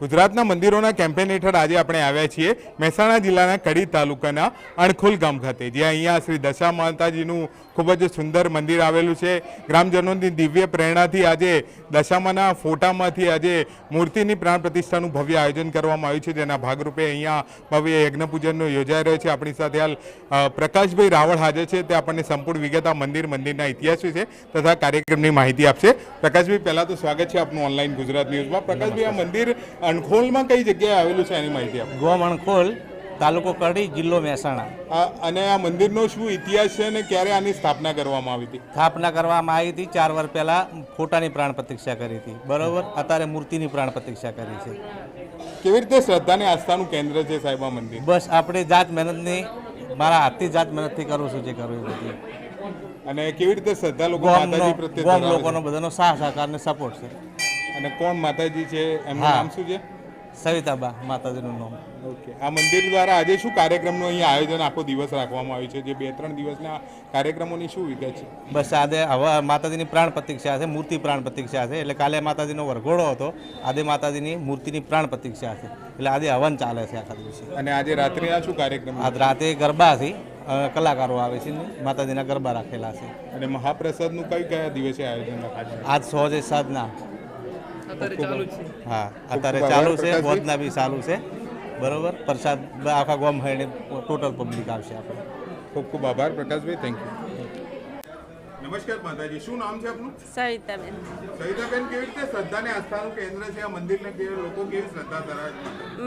ગુજરાતના મંદિરોના કેમ્પેન હેઠળ આજે આપણે આવ્યા છીએ મહેસાણા જિલ્લાના કડી તાલુકાના અણખોલ ગામ ખાતે, જ્યાં અહીંયા શ્રી દશા માતાજીનું ખૂબ જ સુંદર મંદિર આવેલું છે. ગ્રામજનોની દિવ્ય પ્રેરણાથી આજે દશામાના ફોટામાંથી આજે મૂર્તિની પ્રાણ પ્રતિષ્ઠાનું ભવ્ય આયોજન કરવામાં આવ્યું છે, જેના ભાગરૂપે અહીંયા ભવ્ય યજ્ઞપૂજનનો યોજાઈ રહ્યો છે. આપણી સાથે હાલ પ્રકાશભાઈ રાવળ હાજર છે. તે આપણને સંપૂર્ણ વિગત આ મંદિર, મંદિરના ઇતિહાસ વિશે તથા કાર્યક્રમની માહિતી આપશે. પ્રકાશભાઈ, પહેલાં તો સ્વાગત છે આપનું ઓનલાઈન ગુજરાત ન્યૂઝમાં. પ્રકાશભાઈ, આ મંદિર અણખોલમાં કઈ જગ્યાએ આવેલું છે એની માહિતી આપો? ગોમ અણખોલ તાલુકો કરડી જિલ્લો મહેસાણા. અને આ મંદિરનો શું ઇતિહાસ છે અને ક્યારે આની સ્થાપના કરવામાં આવી હતી? સ્થાપના કરવામાં આવી હતી ચાર વર્ષ પહેલા ફોટાની પ્રાણ પ્રતિક્ષા કરી હતી. બરોબર? અત્યારે મૂર્તિની પ્રાણ પ્રતિક્ષા કરી છે. કેવી રીતે શ્રદ્ધા અને આસ્થાનું કેન્દ્ર છે સાહેબ આ મંદિર? બસ આપણે જાત મહેનતની મારા હાથથી જાત મહેનતથી કરું છું જે કરું બધી અને કેવી રીતે શ્રદ્ધા લોકો માતાજી પ્રત્યે લોકોનો બધાનો સાહ સહકાર ને સપોર્ટ છે? અને કોણ માતાજી છે? એમનું હા. નામ શું છે? સવિતાબા માતાજીનું નામ. ઓકે. આ મંદિર દ્વારા આજે શું કાર્યક્રમનું અહીંયા આયોજન આખો દિવસ રાખવામાં આવ્યું છે? જે બે ત્રણ દિવસના કાર્યક્રમોની શું વિગત છે? બસ આજે હવે માતાજીની પ્રાણ પ્રતિક્ષા છે મૂર્તિ પ્રાણ પ્રતિક્ષા છે. એટલે કાલે માતાજીનો વરઘોડો હતો. આજે માતાજીની મૂર્તિની પ્રાણ પ્રતિક્ષા છે. એટલે આજે હવન ચાલે છે આખા દિવસે. અને આજે રાત્રિના શું કાર્યક્રમ આજ રાતે ગરબા છે અ, કલાકારો આવે છે ને માતાજીના ગરબા રાખેલા છે. અને મહાપ્રસાદનું કઈ કયા દિવસે આયોજન રખાશે આજ સો જે સાધના. હા અત્યારે ચાલુ છે ભોજના બી ચાલુ છે. બરોબર? પ્રસાદ આખા ગોમ હઈને ટોટલ પબ્લિક આવશે આપણે ખૂબ ખૂબ આભાર પ્રકાશભાઈ થેન્ક યુ નમસ્કાર માતાજી શું નામ છે આપનું? સવિતાબેન સવિતાબેન કેવી રીતે શ્રદ્ધા અને આસ્થાનું કેન્દ્ર છે? આ મંદિરને કે લોકો કેવી શ્રદ્ધા ધરાવે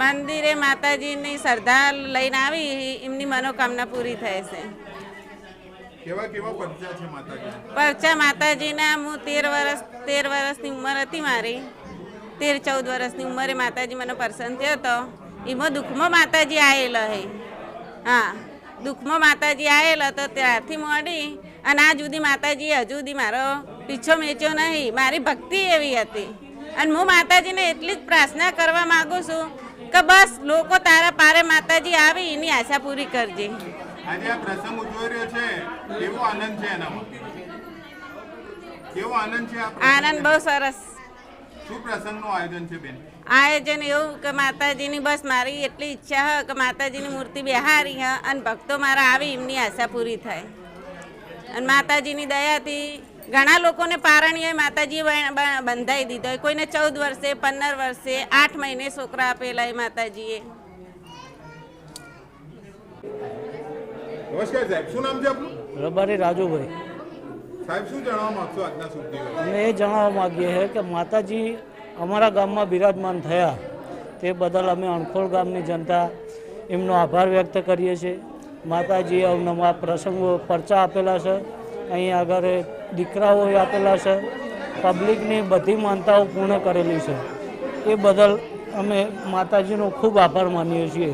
મંદિરે માતાજીની શ્રદ્ધા લઈને આવી એમની મનોકામના પૂરી થાય છે. કેવા કેવા પંચા છે માતાજી પરચા માતાજીના હું તેર વર્ષ તેર વર્ષની ઉંમર હતી મારી. તેર ચૌદ વર્ષની ઉંમરે માતાજી મને પસંદ થયો હતો એમાં દુઃખમાં માતાજી આવેલા હે. હા દુઃખમાં માતાજી આવેલા તો ત્યારથી મોડી અને આ જુદી માતાજીએ હજુ સુધી મારો પીછો મેચ્યો નહીં. મારી ભક્તિ એવી હતી. અને હું માતાજીને એટલી જ પ્રાર્થના કરવા માગું છું કે બસ લોકો તારા પારે માતાજી આવી એની આશા પૂરી કરજે. આજે આ પ્રસંગ ઉજવાઈ રહ્યો છે. કેવો આનંદ છે એનામાં? કેવો આનંદ છે આનંદ બહુ સરસ. શું પ્રસંગનું આયોજન છે બેન? આયોજન એવું કે માતાજીની બસ મારી એટલી ઈચ્છા હ કે માતાજીની મૂર્તિ બેહારી હ અને ભક્તો મારા આવી એમની આશા પૂરી થાય. અને માતાજીની દયાથી ઘણા લોકોને બ- બ- બંધાઈ દીધો કોઈને ચૌદ વર્ષે પંદર વર્ષે આઠ મહિને છોકરા આપેલા એ માતાજીએ. નમસ્કાર સાહેબ શું નામ છે આપનું? રબારી રાજુભાઈ. અમે એ જણાવવા માગીએ છીએ કે માતાજી અમારા ગામમાં બિરાજમાન થયા. તે બદલ અમે અણખોળ ગામની જનતા એમનો આભાર વ્યક્ત કરીએ છીએ. માતાજીએ અવનવા પ્રસંગો પરચા આપેલા છે. અહીં આગળ દીકરાઓ આપેલા છે. પબ્લિકની બધી માનતાઓ પૂર્ણ કરેલી છે. એ બદલ અમે માતાજીનો ખૂબ આભાર માનીએ છીએ.